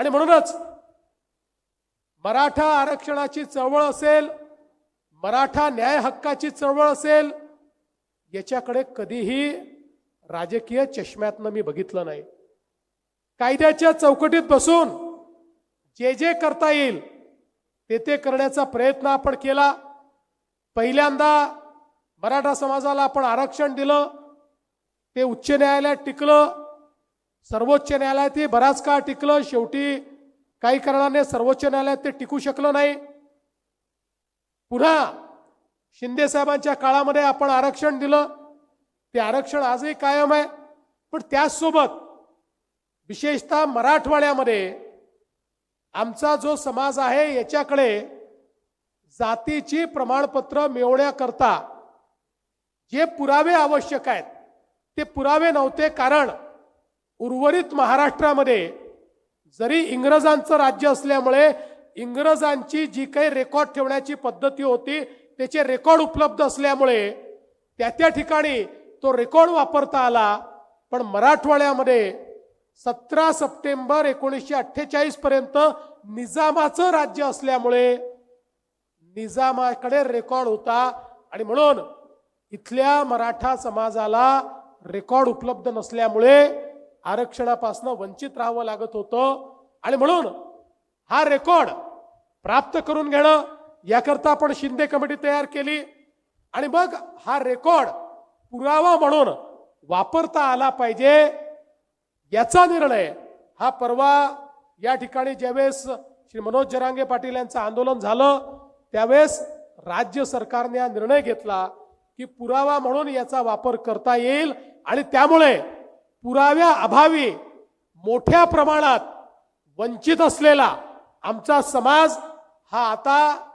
आणि म्हणूनच मराठा आरक्षणाची चळवळ असेल मराठा न्याय हक्काची चळवळ असेल याच्याकडे कधीही राजकीय चष्म्यातनं मी बघितलं नाही. कायद्याच्या चौकटीत बसून जे जे करता येईल ते ते करण्याचा प्रयत्न आपण केला. पहिल्यांदा मराठा समाजाला आपण आरक्षण दिलं ते उच्च न्यायालयात टिकलं सर्वोच्च न्यायालयातही बराच काळ टिकलं शेवटी काही कारणाने सर्वोच्च न्यायालयात ते टिकू शकलं नाही. पुन्हा शिंदे साहेबांच्या काळामध्ये आपण आरक्षण दिलं. ते आरक्षण आजही कायम आहे. पण त्याचसोबत विशेषतः मराठवाड्यामध्ये आमचा जो समाज आहे याच्याकडे जातीची प्रमाणपत्र मिळवण्याकरता जे पुरावे आवश्यक आहेत ते पुरावे नव्हते कारण उर्वरित महाराष्ट्रामध्ये जरी इंग्रजांचं राज्य असल्यामुळे इंग्रजांची जी काही रेकॉर्ड ठेवण्याची पद्धती होती त्याचे रेकॉर्ड उपलब्ध असल्यामुळे त्या त्या ठिकाणी तो रेकॉर्ड वापरता आला. पण मराठवाड्यामध्ये सतरा सप्टेंबर एकोणीसशे अठ्ठेचाळीस पर्यंत निजामाचं राज्य असल्यामुळे निजामाकडे रेकॉर्ड होता. आणि म्हणून इथल्या मराठा समाजाला रेकॉर्ड उपलब्ध नसल्यामुळे आरक्षणापासून वंचित राहावं लागत होतं. आणि म्हणून हा रेकॉर्ड प्राप्त करून घेणं याकरता आपण शिंदे कमिटी तयार केली. आणि मग हा रेकॉर्ड पुरावा म्हणून वापरता आला पाहिजे. याचा निर्णय हा परवा या ठिकाणी ज्यावेळेस श्री मनोज जरांगे पाटील यांचं आंदोलन झालं त्यावेळेस राज्य सरकारने हा निर्णय घेतला की पुरावा म्हणून याचा वापर करता येईल. आणि त्यामुळे पुराव्या अभावी मोठ्या प्रमाणात वंचित असलेला आमचा समाज हा आता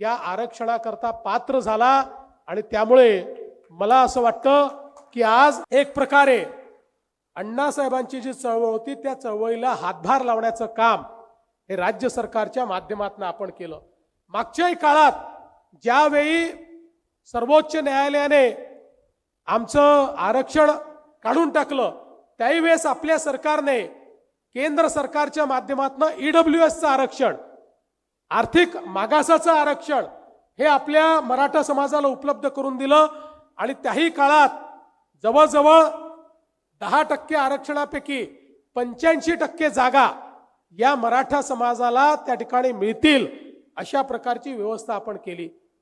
या आरक्षणाकरता पात्र झाला आणि त्यामुळे मला असं वाटतं की आज एक प्रकारे अण्णासाहेबांची जी चळवळ होती त्या चळवळीला हातभार लावण्याचं काम हे राज्य सरकारच्या माध्यमातून आपण केलं. मागच्याही काळात ज्यावेळी सर्वोच्च न्यायालयाने आमचं आरक्षण काढून टाकलं त्याही वेळेस आपल्या सरकारने केंद्र सरकारच्या माध्यमातून ईडब्ल्यू एसचं आरक्षण आर्थिक मागासाचं आरक्षण हे आपल्या मराठा समाजाला उपलब्ध करून दिलं आणि त्याही काळात जवळजवळ दहा टक्के आरक्षणापैकी पंच्याऐंशी टक्के जागा या मराठा समाजाला त्या ठिकाणी मिळतील अशा प्रकारची व्यवस्था आपण केली.